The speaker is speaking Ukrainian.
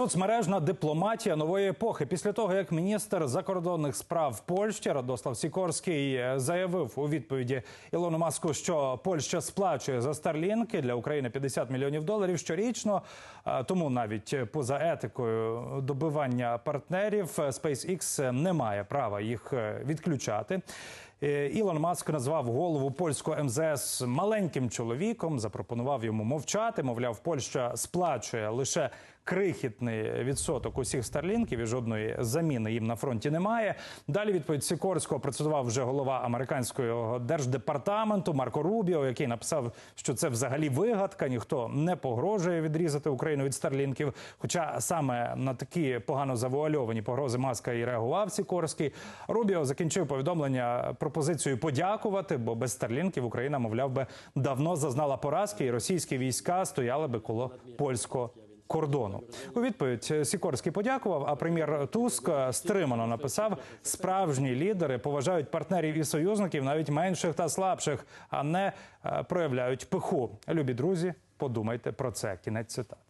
Соцмережна дипломатія нової епохи. Після того, як міністр закордонних справ Польщі Радослав Сікорський е, заявив у відповіді Ілону Маску, що Польща сплачує за старлінки для України 50 мільйонів доларів щорічно. Е, Тому навіть поза етикою добивання партнерів е, SpaceX не має права їх відключати. Е, Ілон Маск назвав голову польського МЗС маленьким чоловіком, запропонував йому мовчати. Мовляв, Польща сплачує лише крихітний відсоток усіх старлінків і жодної заміни їм на фронті немає. Далі відповідь Сікорського процитував вже голова американського держдепартаменту Марко Рубіо, який написав, що це взагалі вигадка. Ніхто не погрожує відрізати Україну від старлінків. Хоча саме на такі погано завуальовані погрози Маска і реагував Сікорський. Рубіо закінчив повідомлення пропозицією подякувати, бо без старлінків Україна, мовляв би, давно зазнала поразки, і російські війська стояли би коло польського. Кордону у відповідь Сікорський подякував. А прем'єр Туск стримано написав: справжні лідери поважають партнерів і союзників, навіть менших та слабших, а не е, проявляють пиху. Любі друзі, подумайте про це. Кінець цитати.